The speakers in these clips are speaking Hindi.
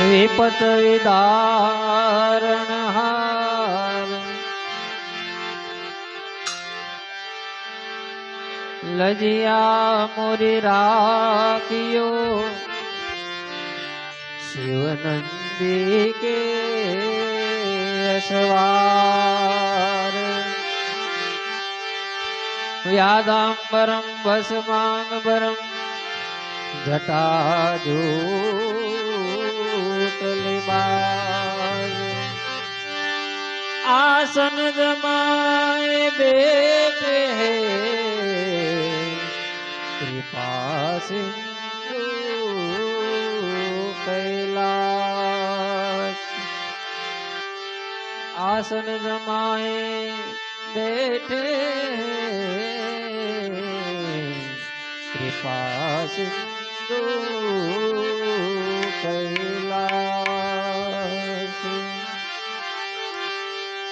विपत विदारण लजिया मोरी राखियो। शिवनंदी के रसवार व्यादाम्बरम भस्मांगरम जटाजू। आसन जमाए बेटे कृपा से कैलाश। आसन जमाए बेट कृपा सिंधु कैलाश।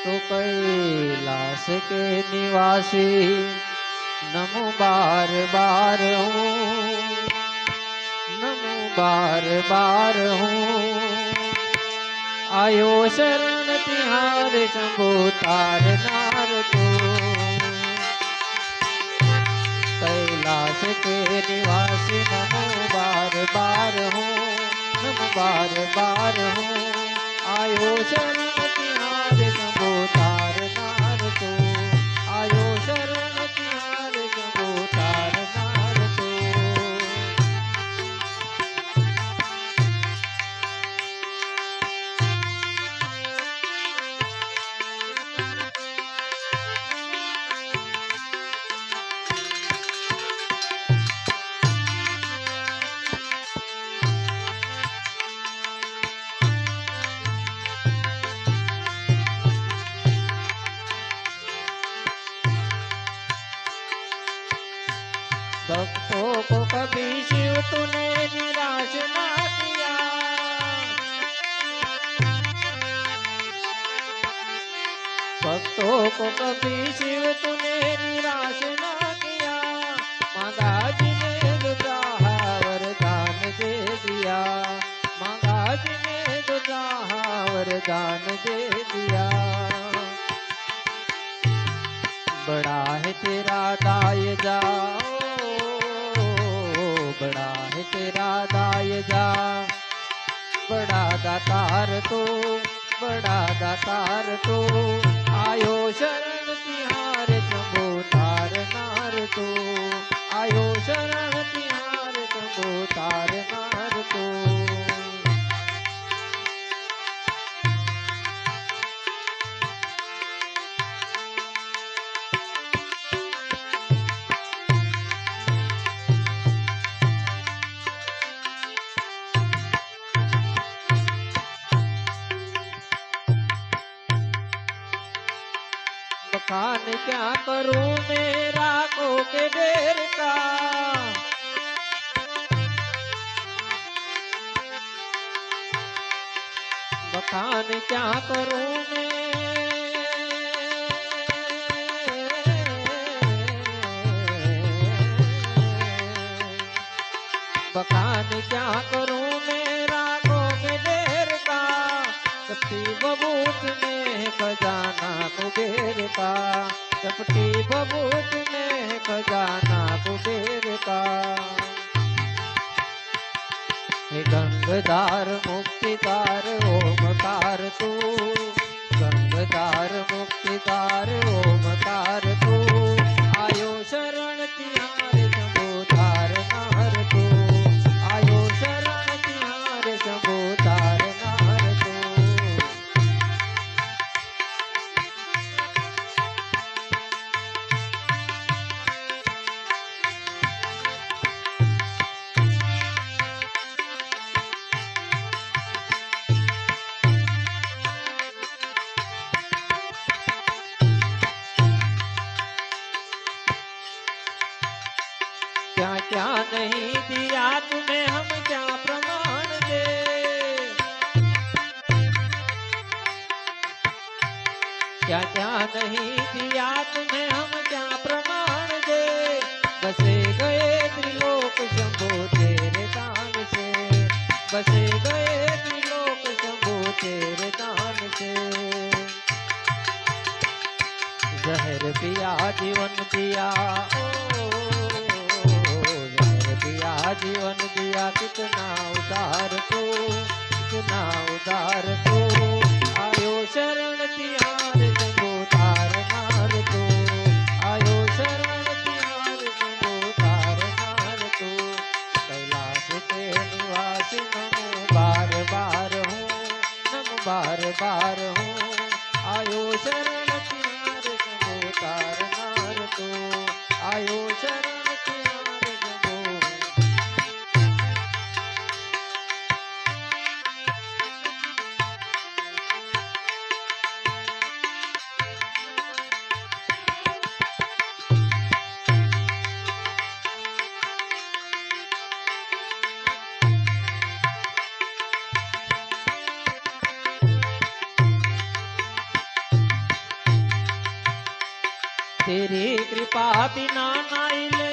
तो कैलाश के निवासी, नमो बार बार हूँ। नमो बार बार हूँ। आयो शरण तिहार शंभो तार नार तो कैलाश के निवासी, नमो बार बार हूँ। नमो बार बार हूँ। आयो शरण तूने निराश ना किया। भक्तों को कभी शिव तूने निराश ना किया। मांगा जी ने जो चाहा वरदान दे दिया वरदान दे दिया। बड़ा है तेरा दाय राधाय जा। बड़ा दातार तो बा दा दार बखान क्या करूँ मेरा को के डेर का? बखान क्या करूँ मैं? बखान क्या करूँ चपटी बबूत में खजाना कुबेर का। चपटी बबूत में खजाना कुबेर का। गंगदार मुक्तिदार ओमकार तू। गंगदार मुक्तिदार ओमकार तू। क्या नहीं दिया तुम्हें हम क्या प्रमाण दे? क्या क्या नहीं दिया तुम्हें हम क्या प्रमाण दे? बसे गए त्रिलोक शंभो तेरे दान से। बसे गए त्रिलोक तेरे दान से। जहर पिया, जीवन दिया ओ जहर पिया जीवन दिया कितना उदार तू कितना उदार तू आयो शरण तिहार जगो तार नार तू आयो शरण तिहार जगो तार नार तू कैलाश के निवासी नमो बार बार हूँ नम बार बार हूँ कृपा बिना नाइले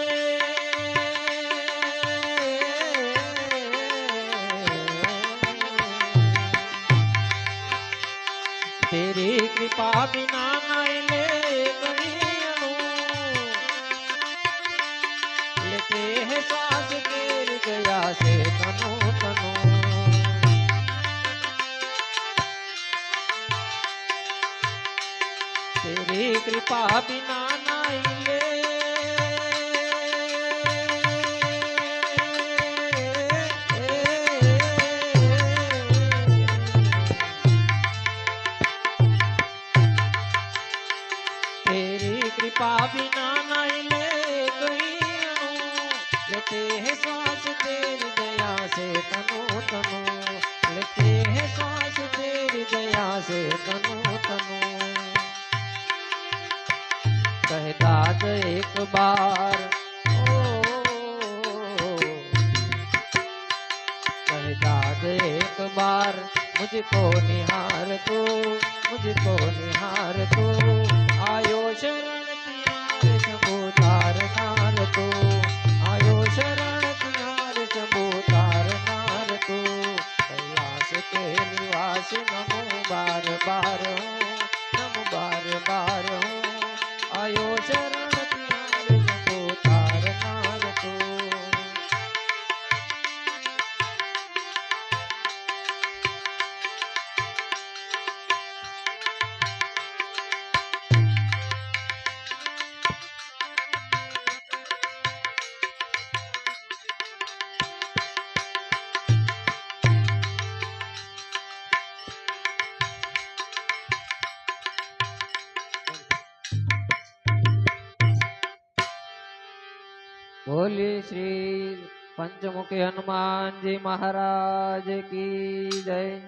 तेरी कृपा बिना नाइले दया से तनो तनो। तेरी कृपा बिना जो एक बार ओ कहता जो एक बार मुझको निहार तू मुझको निहार तू आयो शरण तिहार शंभु तार नार तू आयो शरण तिहार शंभु तार नार तू कैलाश के बोले श्री पंचमुखी हनुमान जी महाराज की जय।